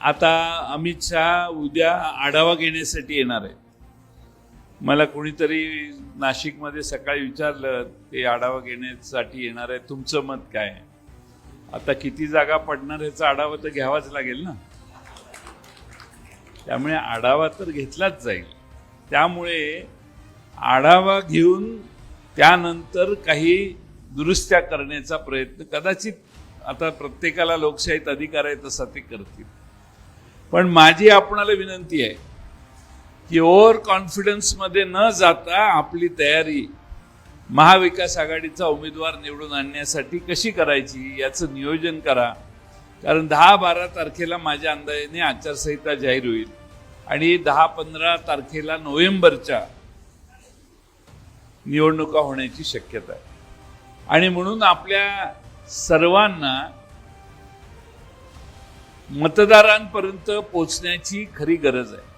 आता अमित शहा उद्या आढावा घेण्यासाठी येणार आहे. मला कोणीतरी नाशिकमध्ये सकाळी विचारलं ते आढावा घेण्यासाठी येणार आहे तुमचं मत काय आता किती जागा पडणार याचा आढावा तर घ्यावाच लागेल ना. त्यामुळे आढावा तर घेतलाच जाईल. त्यामुळे आढावा घेऊन त्यानंतर काही दुरुस्त्या करण्याचा प्रयत्न कदाचित आता प्रत्येकाला लोकशाहीत अधिकार आहे तसा ते करतील. पण माझी आपणाला विनंती आहे की ओव्हर कॉन्फिडन्समध्ये न जाता आपली तयारी महाविकास आघाडीचा उमेदवार निवडून आणण्यासाठी कशी करायची याचं नियोजन करा. कारण दहा बारा तारखेला माझ्या अंदाजाने आचारसंहिता जाहीर होईल आणि दहा पंधरा तारखेला नोव्हेंबरच्या निवडणुका होण्याची शक्यता आहे. आणि म्हणून आपल्या सर्वांना मतदारांपर्यंत पोचण्याची खरी गरज आहे.